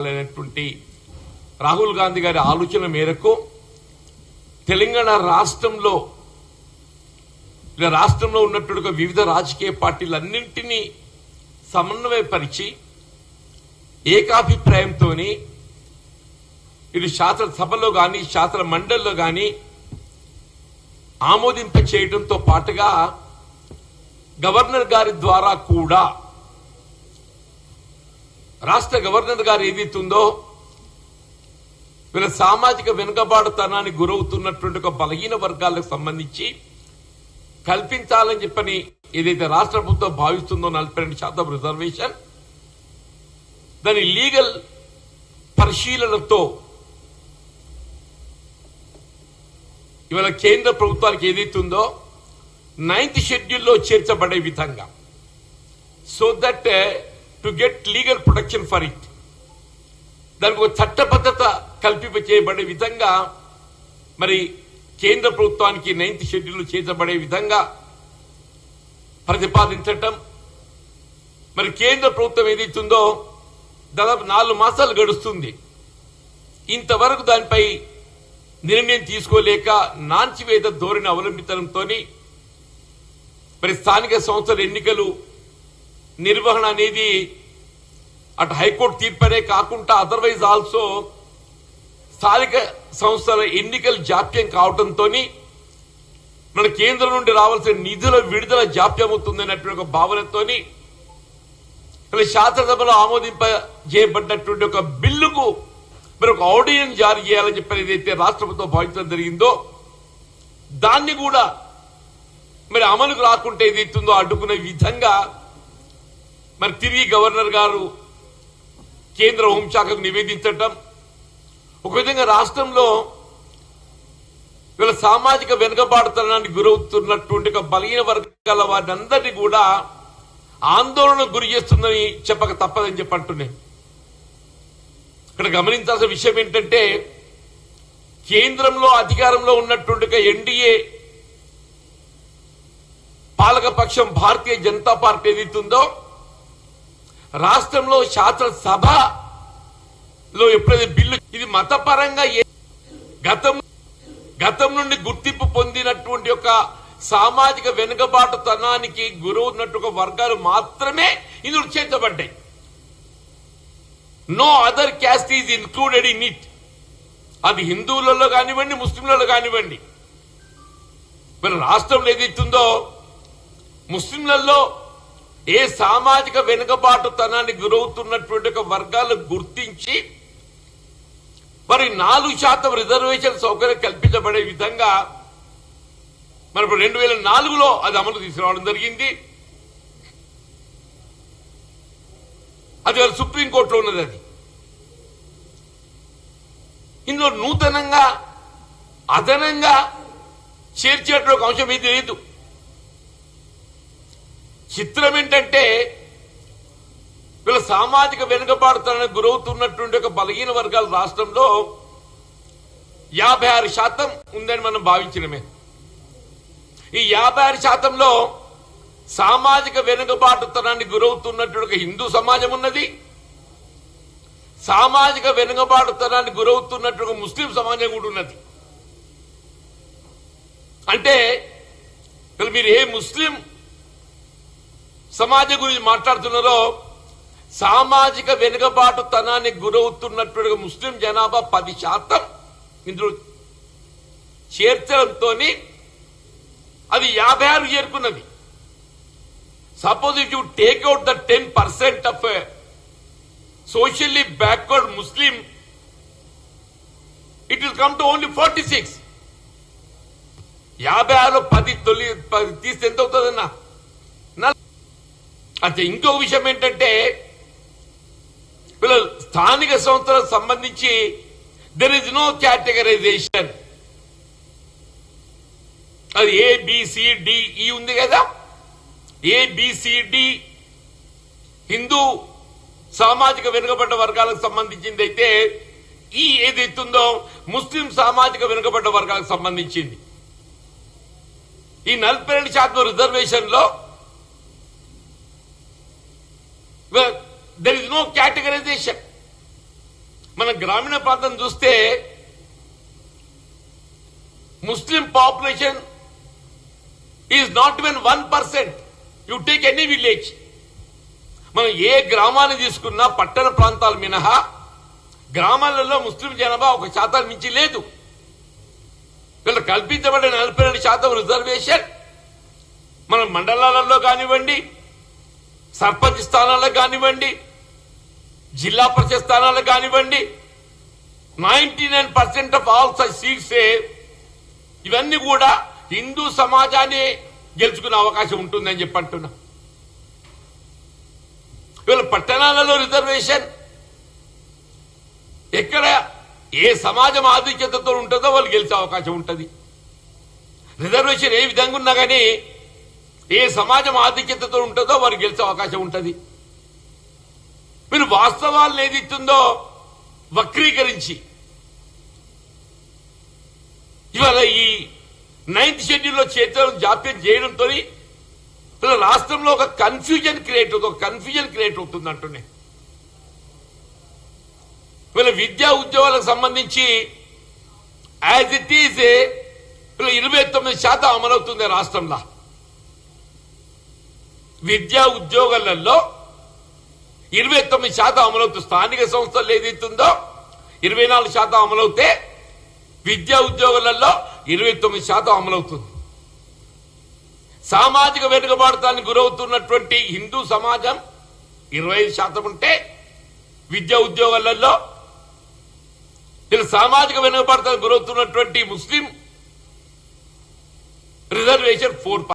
అయినటువంటి రాహుల్ గాంధీ గారి ఆలోచన మేరకు తెలంగాణ రాష్ట్రంలో రాష్ట్రంలో ఉన్నటువంటి వివిధ రాజకీయ పార్టీలన్నింటినీ సమన్వయపరిచి ఏకాభిప్రాయంతో ఇటు శాసనసభలో కానీ శాసన మండలిలో కానీ ఆమోదింప చేయడంతో పాటుగా గవర్నర్ గారి ద్వారా కూడా రాష్ట్ర గవర్నర్ గారు ఏదైతుందో వీళ్ళ సామాజిక వెనుకబాటుతనానికి గురవుతున్నటువంటి ఒక బలహీన వర్గాలకు సంబంధించి కల్పించాలని చెప్పని ఏదైతే రాష్ట్ర ప్రభుత్వం భావిస్తుందో నలభై రెండు శాతం రిజర్వేషన్ దాని లీగల్ పరిశీలనతో ఇవాళ కేంద్ర ప్రభుత్వానికి ఏదైతుందో నైన్త్ షెడ్యూల్లో చేర్చబడే విధంగా. So that to get legal protection for it దానికి ఒక చట్టబద్ధత కల్పింప చేయబడే విధంగా మరి కేంద్ర ప్రభుత్వానికి నైన్త్ షెడ్యూల్ చేయబడే విధంగా ప్రతిపాదించటం. మరి కేంద్ర ప్రభుత్వం ఏదైతుందో దాదాపు నాలుగు మాసాలు గడుస్తుంది. ఇంతవరకు దానిపై నిర్ణయం తీసుకోలేక నాంచివేత ధోరణి అవలంబితనంతో మరి స్థానిక సంస్థల ఎన్నికలు నిర్వహణ అనేది అటు హైకోర్టు తీర్పనే కాకుండా అదర్వైజ్ ఆల్సో స్థానిక సంస్థల ఎన్నికలు జాప్యం కావడంతో మన కేంద్రం నుండి రావాల్సిన నిధుల విడుదల జాప్యం అవుతుందన్నటువంటి ఒక భావనతోని ఇలా శాసనసభలో ఆమోదింప చేయబడ్డటువంటి ఒక బిల్లుకు మరి ఒక ఆర్డినెన్స్ జారీ చేయాలని చెప్పి ఏదైతే రాష్ట్ర ప్రభుత్వం భావించడం జరిగిందో దాన్ని కూడా మరి అమలుకు రాకుంటే ఏదైతుందో అడ్డుకునే విధంగా మరి తిరిగి గవర్నర్ గారు కేంద్ర హోంశాఖకు నివేదించటం. ఒక విధంగా రాష్ట్రంలో వీళ్ళ సామాజిక వెనుకబాటుతనానికి గురవుతున్నటువంటి ఒక బలహీన వర్గాల వారిని కూడా ఆందోళనకు గురి చేస్తుందని చెప్పక తప్పదని చెప్పి ఇక్కడ గమనించాల్సిన విషయం ఏంటంటే కేంద్రంలో అధికారంలో ఉన్నటువంటి ఎన్డీఏ పాలకపక్షం భారతీయ జనతా పార్టీ ఏదైతుందో రాష్ట్రంలో శాసనసభలో ఎప్పుడైతే బిల్లు ఇది మతపరంగా ఏ- గతం గతం నుండి గుర్తింపు పొందినటువంటి ఒక సామాజిక వెనుకబాటుతనానికి గురవున్నట్టు వర్గాలు మాత్రమే ఇందులో చేర్చబడ్డాయి. No other caste is included in it అది హిందువులలో కానివ్వండి ముస్లింలలో కానివ్వండి. మరి రాష్ట్రంలో ఏదైతుందో ముస్లింలలో ఏ సామాజిక వెనుకబాటుతనాన్ని గురవుతున్నటువంటి ఒక వర్గాలు గుర్తించి మరి నాలుగు శాతం రిజర్వేషన్ సౌకర్యం కల్పించబడే విధంగా మరి రెండు వేల నాలుగులో అది అమలు తీసుకురావడం జరిగింది. అది సుప్రీంకోర్టులో ఉన్నది అది. ఇందులో నూతనంగా అదనంగా చేర్చేటువంటి ఒక అంశం ఇది లేదు. చిత్రం ఏంటంటే వీళ్ళ సామాజిక వెనుకబాటుతనానికి గురవుతున్నటువంటి ఒక బలహీన వర్గాల రాష్ట్రంలో యాభై ఆరు శాతం ఉందని మనం భావించడమే ఈ యాభై ఆరు శాతంలో సామాజిక వెనుకబాటుతనానికి గురవుతున్నటువంటి ఒక హిందూ సమాజం ఉన్నది. సామాజిక వెనుకబాటుతనానికి గురవుతున్నట్టు ఒక ముస్లిం సమాజం కూడా ఉన్నది. అంటే మీరు ఏ ముస్లిం సమాజం గురించి మాట్లాడుతున్నారో సామాజిక వెనుకబాటుతనానికి గురవుతున్నటువంటి ముస్లిం జనాభా పది శాతం ఇందులో చేర్చడంతో అది యాభై ఆరు చేరుకున్నది suppose if you take out the ten percent of socially backward Muslim it will come to only forty six యాభై ఆరులో పది తొలి పది తీస్తే ఎంత అవుతుందన్నా? అంటే ఇంకో విషయం ఏంటంటే పిల్లలు స్థానిక సంస్థలకు సంబంధించి దెర్ ఇస్ నో కేటగరైజేషన్ అది A B C D E e ఉంది కదా? ఏబిసిడి హిందూ సామాజిక వెనుకబడ్డ వర్గాలకు సంబంధించింది అయితే e ఈ ఏదైతుందో ముస్లిం సామాజిక వెనుకబడ్డ వర్గాలకు సంబంధించింది. ఈ నలభై రెండు శాతం రిజర్వేషన్లో దెర్ ఇస్ నో కేటగరైజేషన్ మన గ్రామీణ ప్రాంతం చూస్తే Muslim population is not even one percent you take any village మనం ఏ గ్రామాన్ని తీసుకున్నా పట్టణ ప్రాంతాలు మినహా గ్రామాలలో ముస్లిం జనాభా ఒక శాతం మించి లేదు. వీళ్ళు కల్పించబడిన నలభై రెండు శాతం రిజర్వేషన్ మన మండలాలలో కానివ్వండి సర్పంచ్ స్థానాలకు కానివ్వండి జిల్లా పరిషత్ స్థానాలకు కానివ్వండి ninety nine percent of all such seats ఇవన్నీ కూడా హిందూ సమాజాన్ని గెలుచుకునే అవకాశం ఉంటుందని చెప్పి అంటున్నా. వీళ్ళ పట్టణాలలో రిజర్వేషన్ ఎక్కడ ఏ సమాజం ఆధిక్యతతో ఉంటుందో వాళ్ళు గెలిచే అవకాశం ఉంటుంది. రిజర్వేషన్ ఏ విధంగా ఉన్నా కానీ ఏ సమాజం ఆధిక్యతతో ఉంటుందో వారు గెలిచే అవకాశం ఉంటుంది. మీరు వాస్తవాలను ఏది ఇస్తుందో వక్రీకరించి. ఇవాళ ఈ నైన్త్ షెడ్యూల్లో చేతులను జాప్యం చేయడంతో రాష్ట్రంలో ఒక కన్ఫ్యూజన్ క్రియేట్ అవుతుంది ఒక కన్ఫ్యూజన్ క్రియేట్ అవుతుంది అంటున్నాయి. వీళ్ళ విద్యా ఉద్యోగాలకు సంబంధించి యాజ్ ఇట్ ఈజ్ వీళ్ళ ఇరవై తొమ్మిది శాతం అమలవుతుంది రాష్ట్రంలో. విద్యా ఉద్యోగాలలో ఇరవై తొమ్మిది శాతం అమలవుతుంది స్థానిక సంస్థలు ఏదైతుందో ఇరవై నాలుగు శాతం అమలవుతే విద్యా ఉద్యోగాలలో ఇరవై తొమ్మిది శాతం అమలవుతుంది. సామాజిక వెనుకబాటుతానికి గురవుతున్నటువంటి హిందూ సమాజం ఇరవై ఐదు శాతం ఉంటే విద్యా ఉద్యోగాలలో సామాజిక వెనుకబాటుతానికి గురవుతున్నటువంటి ముస్లిం రిజర్వేషన్ ఫోర్